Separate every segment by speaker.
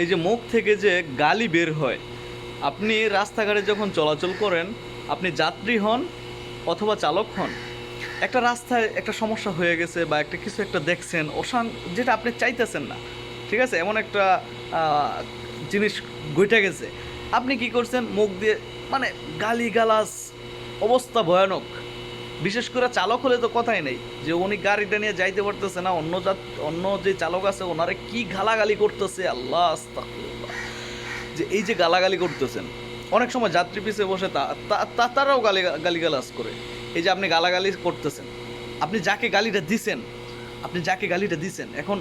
Speaker 1: এই যে মুখ থেকে যে গালি বের হয়, আপনি রাস্তাঘাটে যখন চলাচল করেন, আপনি যাত্রী হন অথবা চালক হন, একটা রাস্তায় একটা সমস্যা হয়ে গেছে বা একটা কিছু একটা দেখছেন, অসাং, যেটা আপনি চাইতেছেন না, ঠিক আছে? এমন একটা জিনিস ঘটে গেছে। আপনি কি করছেন? মুখ দিয়ে মানে গালি গালাস অবস্থা ভয়ানক। বিশেষ করে চালক হলে তো কথাই নেই, যে উনি গাড়িটা নিয়ে যাইতে পারতেছে না, অন্য যাত অন্য যে চালক আছে ওনারে কি গালাগালি করতেছে? আল্লাহ। যে এই যে গালাগালি করতেছেন, অনেক সময় যাত্রী পিছিয়ে বসে তা- তারাও গালি, গালিগালাজ করে। এই যে আপনি গালাগালি করতেছেন, আপনি যাকে গালিটা দিছেন, আপনি যাকে গালিটা দিছেন, এখন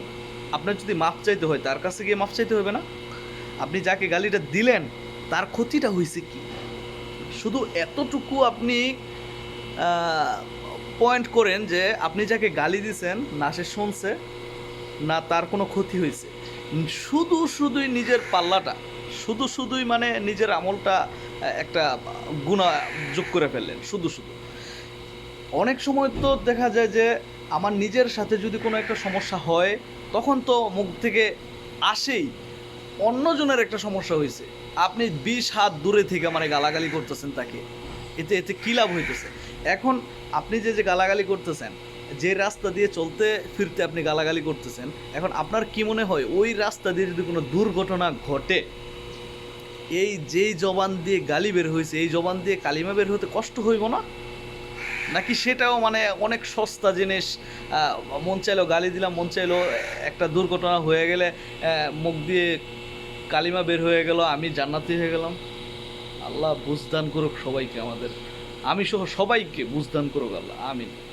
Speaker 1: আপনার যদি মাপ চাইতে হয়, তার কাছে গিয়ে মাপ চাইতে হবে না? আপনি যাকে গালিটা দিলেন, তার ক্ষতিটা হয়েছে কি? শুধু এতটুকু আপনি পয়েন্ট করেন যে আপনি যাকে গালি দিছেন, না সে শুনছে, না তার কোনো ক্ষতি হয়েছে। শুধু শুধুই নিজের পাল্লাটা, শুধু শুধুই মানে নিজের আমলটা একটা গুণা যোগ করে ফেললেন, শুধু শুধু। অনেক সময় তো দেখা যায় যে আমার নিজের সাথে যদি কোনো একটা সমস্যা হয়, তখন তো মুখ থেকে আসেই অন্যজনের একটা সমস্যা হয়েছে। আপনি বিশ হাত দূরে থেকে মানে গালাগালি করতেছেন তাকে। এতে এতে কী লাভ হইতেছে? এখন আপনি যে যে গালাগালি করতেছেন, যে রাস্তা দিয়ে চলতে ফিরতে আপনি গালাগালি করতেছেন, এখন আপনার কি মনে হয় ওই রাস্তা দিয়ে যদি কোনো দুর্ঘটনা ঘটে, এই যেই জবান দিয়ে গালি বের হয়েছে এই জবান দিয়ে কালিমা বের হতে কষ্ট হইব না? নাকি সেটাও মানে অনেক সস্তা জিনিস মন চাইলো গালি দিলাম, মন চাইলো একটা দুর্ঘটনা হয়ে গেলে মুখ দিয়ে কালিমা বের হয়ে গেল, আমি জান্নাতি হয়ে গেলাম। আল্লাহ বুঝদান করুক সবাইকে আমাদের। আমি সহ সবাইকে বুঝদান করুক আল্লাহ আমিন।